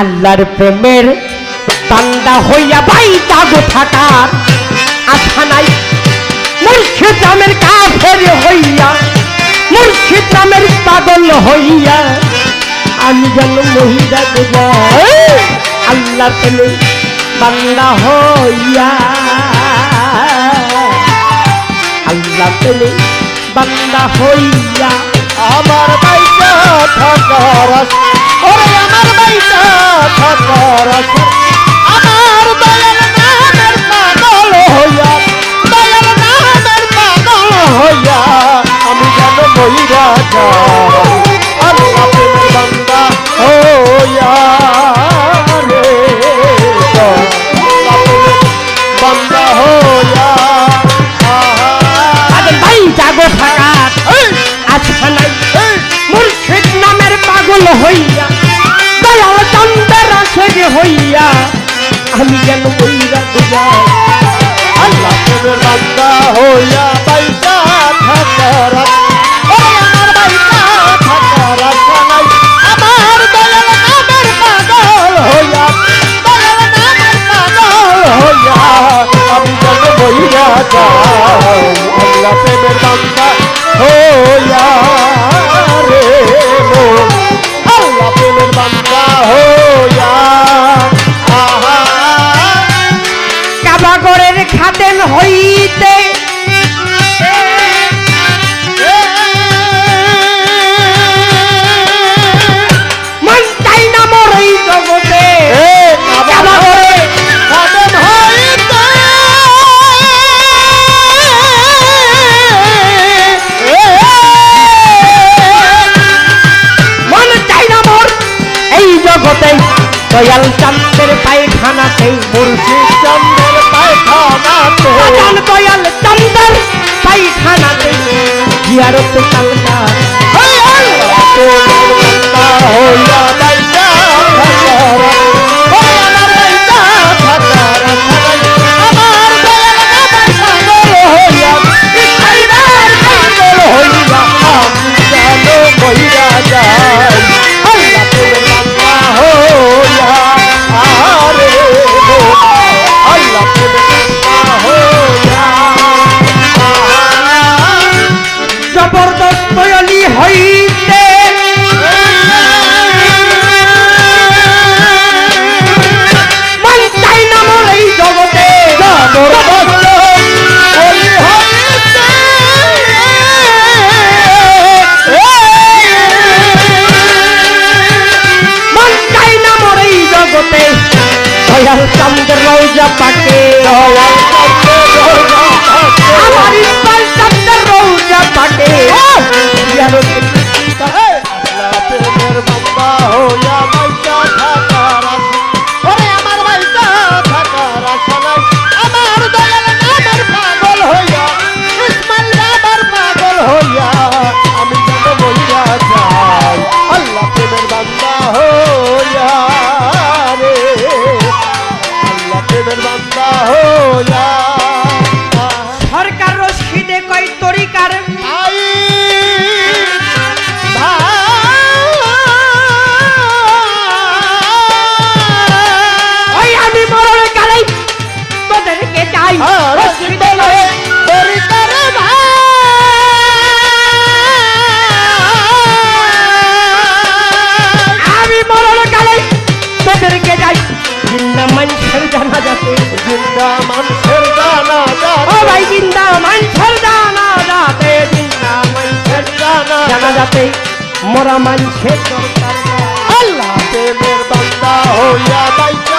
আল্লাহর প্রেমের বান্দা হইয়া বাই গো থাকার আশা নাই। মুর্শিদ কাফের হইয়া, মুর্শিদ নামের পাগল হইয়া। আমি যেন মহিলা দেব। আল্লাহ প্রেমে বান্দা হইয়া। আল্লাহ প্রেমে বান্দা হইয়া। আমার বাইটা থাকার আমার থাকার আমি যেন বইরা যাই আল্লাহ প্রেমের বান্দা হইয়া বাইটা থাকার আমার আমি যেন বইয়া যাই। আল্লাহ প্রেমের বান্দা হইয়া দয়াল চন্দ্রের পায়খানাতে। আজান দয়াল চন্দ্র পায়খানাতে। জিয়ারত কালকার জবরদস্ত চন্দ্র রৌজা পাকে। আমার ইসমাইল চন্দ্র রৌজা সরকার রশিদে কয় তরিকার? আমি মরণ কালে তোদেরকে চাই। রশিদে লয়ে আমি মরণ কালে তোদেরকে যাই জিন্দা মানুষের জানা যাতে মোরা মানুষের দরকার। আল্লাহ প্রেমের বান্দা হইয়া বাইচা